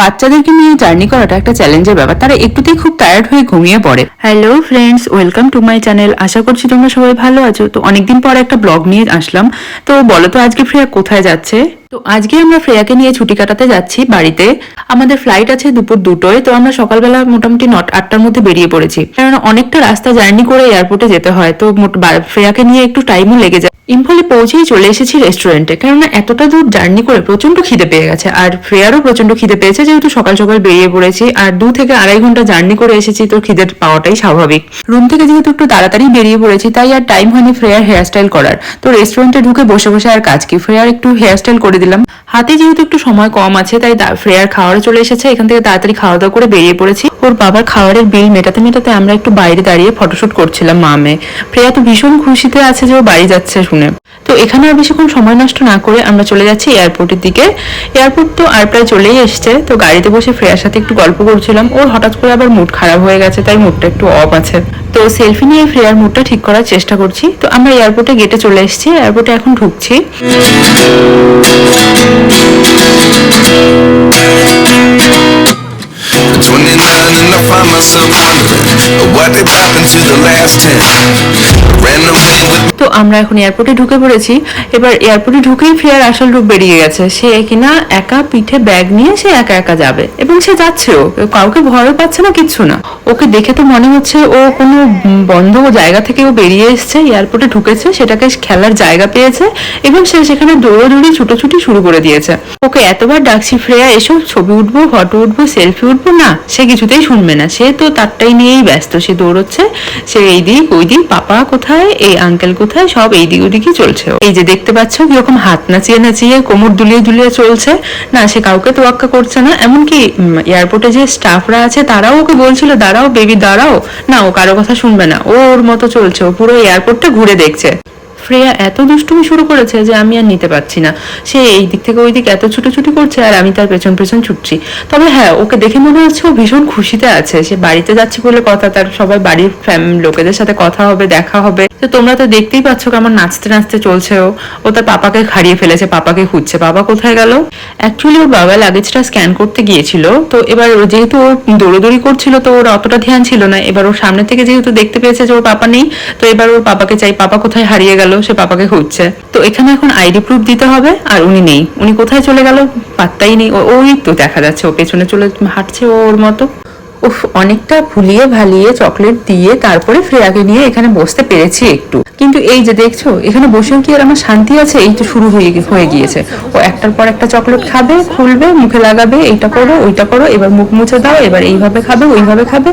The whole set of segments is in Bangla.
বাচ্চাদেরকে নিয়ে জার্নি করাটা একটা চ্যালেঞ্জের ব্যাপার। তারা একটুতেই খুব টায়ার্ড হয়ে ঘুমিয়ে পড়ে। Hello friends welcome to my channel আশা করছি তোমরা সবাই ভালো আছো। তো অনেকদিন পর একটা ব্লগ নিয়ে আসলাম। তো বলো তো আজকে ফ্রেয়া কোথায় যাচ্ছে? তো আজকে আমরা ফ্রেয়াকে নিয়ে ছুটি কাটাতে যাচ্ছি বাড়িতে। আমাদের ফ্লাইট আছে দুপুর দুটোয়, তো আমরা সকালবেলা মোটামুটি নট আটটার মধ্যে বেরিয়ে পড়েছি। কারণ অনেকটা রাস্তা জার্নি করে এয়ারপোর্টে যেতে হয়, তো ফ্রেয়াকে নিয়ে একটু টাইমও লেগে যায়। ইম্ফলে পৌঁছেই চলে এসেছি রেস্টুরেন্টে কেননা এতটা দূর জার্নি করে প্রচণ্ড খিদে পেয়ে গেছে। আর ফ্রেয়ারও প্রচণ্ড খিদে পেয়েছে, যেহেতু সকাল সকাল বেরিয়ে পড়েছি, আর দু থেকে আড়াই ঘণ্টা জার্নি করে এসেছি, তো খিদের পাওয়াটাই স্বাভাবিক। রুম থেকে যেহেতু একটু তাড়াতাড়ি বেরিয়ে পড়েছি, তাই আর টাইম হয়নি ফ্রেয়ার হেয়ারস্টাইল করার। তো রেস্টুরেন্টে ঢুকে বসে বসে আর কাজ কি, ফ্রেয়ার একটু হেয়ারস্টাইল করে দিলাম। হাতে যেহেতু একটু সময় কম আছে, তাই ফ্রেয়ার খাওয়ার চলে এসেছে। এখান থেকে তাড়াতাড়ি খাওয়া দাওয়া করে বেরিয়ে পড়েছি। ওর বাবার খাওয়ারের বিল মেটাতে মেটাতে আমরা একটু বাইরে দাঁড়িয়ে ফটোশুট করছিলাম মামে ফ্রেয়া তো ভীষণ খুশিতে আছে যে ও বাড়ি যাচ্ছে শুনে। তো এখানে আর বেশিক্ষণ সময় নষ্ট না করে আমরা চলে যাচ্ছি এয়ারপোর্টের দিকে। এয়ারপোর্ট তো আর প্রায় চলেই এসছে। তো গাড়িতে বসে ফ্রেয়ার সাথে একটু গল্প করছিলাম। ওর হঠাৎ করে আবার মুড খারাপ হয়ে গেছে, তাই মুডটা একটু অফ আছে। তো সেলফি নিয়ে ফ্রেয়ার মুডটা ঠিক করার চেষ্টা করছি। তো আমরা এয়ারপোর্টে গেটে চলে এসেছি। এয়ারপোর্টে এখন ঢুকছি। 29 and I find myself wondering what did happen to the last 10. আমরা এখন এয়ারপোর্টে ঢুকে পড়েছি। এবার এয়ারপোর্টে ঢুকেই ফ্রেয়ার আসল রূপ বেরিয়ে গেছে। সে কিনা একা পিঠে ব্যাগ নিয়ে সে একা একা যাবে। এবং সে যাচ্ছেও। কাউকে ভয়ও পাচ্ছে না, কিচ্ছু না। ওকে দেখে তো মনে হচ্ছে ও কোনো বন্ধ জায়গা থেকে ও বেরিয়ে এসছে এয়ারপোর্টে ঢুকেছে, সেটাকে খেলার জায়গা পেয়েছে, এবং সে সেখানে দৌড়াদৌড়ি, ছুটোছুটি শুরু করে দিয়েছে। ওকে এতবার ডাকছি, ফ্রেয়া, এসো, ছবি উঠবো, ফটো উঠবো সেলফি উঠবো? না, সে কিছুতেই শুনবে না। সে তো তারটাই নিয়েই ব্যস্ত। সে দৌড়চ্ছে, সে এই দিক, ওই দিক, পাপা কোথায়? এই আঙ্কেল কোথায়? সব এইদিক ওদিকে চলছে। এই যে দেখতে পাচ্ছ কীরকম হাত নাচিয়ে নাচিয়ে, কোমর দুলিয়ে দুলিয়ে চলছে। না, সে কাউকে তো তোয়াক্কা করছে না। এমনকি এয়ারপোর্টে যে স্টাফরা আছে, তারাও ওকে বলছিল, দাঁড়াও বেবি দাঁড়াও। না, ও কারও কথা শুনবে না। ওর মতো চলছে। ও পুরো এয়ারপোর্টটা ঘুরে দেখছে। ফ্রেয়া এত দুষ্টুমি শুরু করেছে যে আমি আর নিতে পারছি না। সে এই দিক থেকে ওই দিক এত ছুটোছুটি করছে আর আমি তার পেছন পেছন ছুটছি। তবে হ্যাঁ ওকে দেখে মনে হচ্ছে ও ভীষণ খুশিতে আছে। সে বাড়িতে যাচ্ছে বলে কথা, তার সবাই বাড়ির ফ্যামিলি লোকেদের সাথে কথা হবে, দেখা হবে। তো তোমরা তো দেখতেই পাচ্ছ কেমন নাচতে নাচতে চলছে ও। ও তার পাপাকে হারিয়ে ফেলেছে, পাপাকে খুঁজছে। বাবা কোথায় গেল? অ্যাকচুয়ালি ওর বাবা লাগেজটা স্ক্যান করতে গিয়েছিল। তো এবার ও যেহেতু ওর দৌড়োদৌড়ি করছিল, তো ওর অতটা ধ্যান ছিল না। এবার ওর সামনে থেকে যেহেতু দেখতে পেয়েছে যে ওর পাপা নেই, তো এবার ওর পাপাকে চাই, পাপা কোথায় হারিয়ে গেল? সে পাপাকে খুঁজছে। তো এখানে এখন আইডি প্রুফ দিতে হবে, আর উনি নেই। উনি কোথায় চলে গেল পাত্তাই নেই। ওই তো দেখা যাচ্ছে, ও পেছনে চলে হাঁটছে ওর মতো। উফ, অনেকটা ভুলিয়ে ভালিয়ে চকলেট দিয়ে তারপরে ফ্রেয়াকে নিয়ে এখানে বসতে পেরেছি একটু। কিন্তু এই যে দেখছ, এখানে বসেও কি আর আমার শান্তি আছে? এই তো শুরু হয়ে হয়ে গিয়েছে। ও একটার পর একটা চকলেট খাবে, খুলবে, মুখে লাগাবে, এইটা করো, ওইটা করো, এবার মুখ মুছে দাও, এবার এইভাবে খাবে, ওইভাবে খাবে।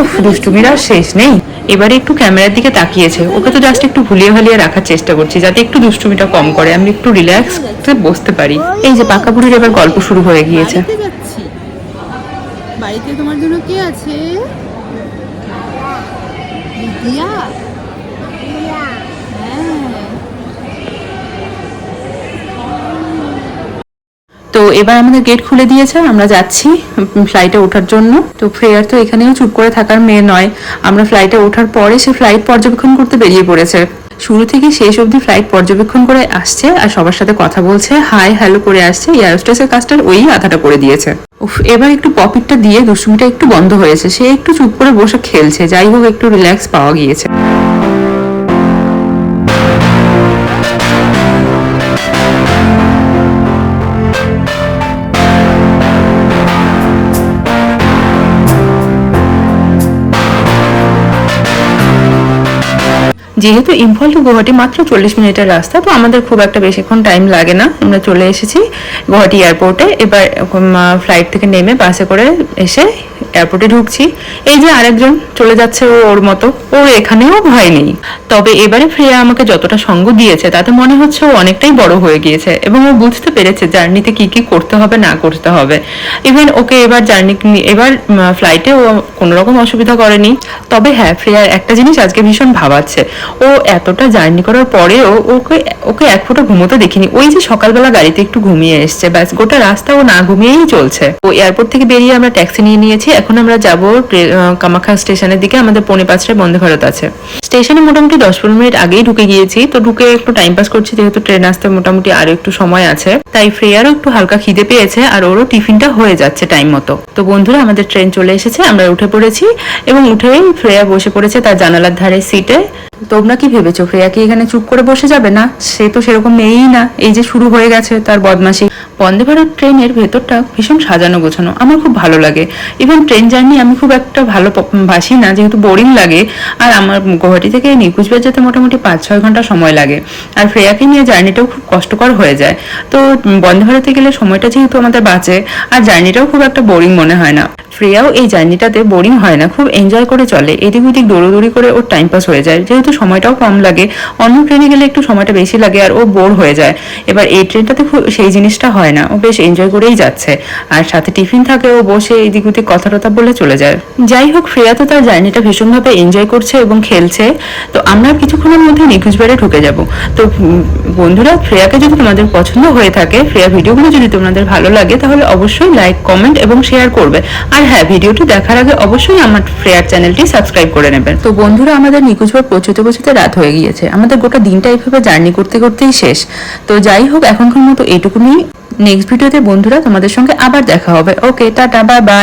উফ, দুষ্টুমির শেষ নেই। এবারে একটু ক্যামেরার দিকে তাকিয়েছে। ওকে তো জাস্ট একটু ভুলিয়ে ভালিয়ে রাখার চেষ্টা করছি, যাতে একটু দুষ্টুমিটা কম করে। আমি একটু রিল্যাক্স বসতে পারি। এই যে পাকা বুড়ির এবার গল্প শুরু হয়ে গিয়েছে। বাড়িতে তোমার জন্য আছে? এবার আমাদের গেট খুলে দিয়েছে, আমরা যাচ্ছি ফ্লাইটে ওঠার জন্য। তো ফ্রেয়ার তো এখানেও চুপ করে থাকার মেয়ে নয়। আমরা ফ্লাইটে ওঠার পরে সে ফ্লাইট পর্যবেক্ষণ করতে বেরিয়ে পড়েছে। শুরু থেকে শেষ অবধি ফ্লাইট পর্যবেক্ষণ করে আসছে আর সবার সাথে কথা বলছে হাই হ্যালো করে আসছে। এয়ারস্টেসের কাজটার ওই আধাটা করে দিয়েছে। উফ, এবার একটু পপিটটা দিয়ে দুষ্টুমিটা একটু বন্ধ হয়েছে। সে একটু চুপ করে বসে খেলছে। যাই হোক, একটু রিল্যাক্স পাওয়া গিয়েছে। যেহেতু ইম্ফল টু গুয়াহাটি মাত্র চল্লিশ মিনিটের রাস্তা, তো আমাদের খুব একটা বেশিক্ষণ টাইম লাগে না। আমরা চলে এসেছি গুয়াহাটি এয়ারপোর্টে। এবার ফ্লাইট থেকে নেমে বাসে করে এসে এয়ারপোর্টে ঢুকছি। এই যে আরেকজন চলে যাচ্ছে ওর মতো। ওর এখানেও ভয় নেই। তবে এবারে ফ্রেয়া আমাকে যতটা সঙ্গ দিয়েছে, তাতে মনে হচ্ছে ও অনেকটাই বড় হয়ে গিয়েছে এবং ও বুঝতে পেরেছে জার্নিতে কি কি করতে হবে, না করতে হবে। ইভেন ওকে এবার জার্নি এবার ফ্লাইটে ও কোনো রকম অসুবিধা করেনি। তবে হ্যাঁ ফ্রেয়ার একটা জিনিস আজকে ভীষণ ভাবাচ্ছে। ও এতটা জার্নি করার পরেও ওকে ওকে এক ফোঁটা ঘুমোতে দেখিনি। ওই যে সকালবেলা গাড়িতে একটু ঘুমিয়ে এসছে, ব্যাস গোটা রাস্তা ও না ঘুমিয়েই চলছে। ও এয়ারপোর্ট থেকে বেরিয়ে আমরা ট্যাক্সি নিয়ে নিয়েছি, এখন আমরা যাব কামাখ্যা স্টেশনের দিকে, আমাদের পৌনে পাঁচটায় বন্ধ ভারত আছে। স্টেশনে মোটামুটি দশ পনেরো মিনিট আগেই ঢুকে গিয়েছি। তো ঢুকে একটু টাইম পাস করছি, যেহেতু ট্রেন আসতে মোটামুটি আরও একটু সময় আছে। তাই ফ্রেয়ারও একটু হালকা খিদে পেয়েছে আর ওরও টিফিনটা হয়ে যাচ্ছে টাইম মতো। তো বন্ধুরা, আমাদের ট্রেন চলে এসেছে, আমরা উঠে পড়েছি এবং উঠেই ফ্রেয়া বসে পড়েছে তার জানালার ধারে সিটে তোমরা কি ভেবেছো, ফ্রেয়া কি এখানে চুপ করে বসে যাবে? না, সে তো সেরকম মেয়েই না। এই যে শুরু হয়ে গেছে তার বদমাসি বন্দে ভারত ট্রেনের ভেতরটা ভীষণ সাজানো গোছানো, আমার খুব ভালো লাগে। ইভেন ট্রেন জার্নি আমি খুব একটা ভালো বাসি না, যেহেতু বোরিং লাগে। আর আমার গুয়াহাটি থেকে নিকুচবিহার যেতে মোটামুটি পাঁচ ছয় ঘণ্টা সময় লাগে। আর ফ্রেয়াকে নিয়ে জার্নিটাও খুব কষ্টকর হয়ে যায়। তো বন্ধ ভারতে গেলে সময়টা যেহেতু আমাদের বাঁচে, আর জার্নিটাও খুব একটা বোরিং মনে হয় না। ফ্রেয়াও এই জার্নিটাতে বোরিং হয় না, খুব এনজয় করে চলে। এদিক ওদিক দৌড়োদৌড়ি করে ওর টাইম পাস হয়ে যায়। যেহেতু সময়টাও কম লাগে, অন্য ট্রেনে গেলে একটু সময়টা বেশি লাগে আর ও বোর হয়ে যায়। এবার এই ট্রেনটাতে খুব সেই জিনিসটা হয় না, ও বেশ এনজয় করেই যাচ্ছে। আর সাথে টিফিন থাকে, ও বসে এদিক ওদিক কথা টথা বলে চলে যায়। যাই হোক, ফ্রেয়া তো তার জার্নিটা ভীষণভাবে এনজয় করছে এবং খেলছে। তো আমরা কিছুক্ষণের মধ্যে নিকুজবারে ঢুকে যাব। তো বন্ধুরা, ফ্রেয়াকে যদি তোমাদের পছন্দ হয়ে থাকে, ফ্রেয়া ভিডিওগুলো যদি তোমাদের ভালো লাগে, তাহলে অবশ্যই লাইক কমেন্ট এবং শেয়ার করবে। আর হ্যাঁ ভিডিওটি দেখার আগে অবশ্যই আমার ফ্রেয়ার চ্যানেলটি সাবস্ক্রাইব করে নেবেন। তো বন্ধুরা, আমাদের নিকুজবার পৌঁছতে পৌঁছতে রাত হয়ে গিয়েছে। আমাদের গোটা দিনটা এইভাবে জার্নি করতে করতেই শেষ। তো যাই হোক, এখনকার মতো এইটুকুনি। নেক্সট ভিডিওতে বন্ধুরা তোমাদের সঙ্গে আবার দেখা হবে। ওকে টাটা বাই বাই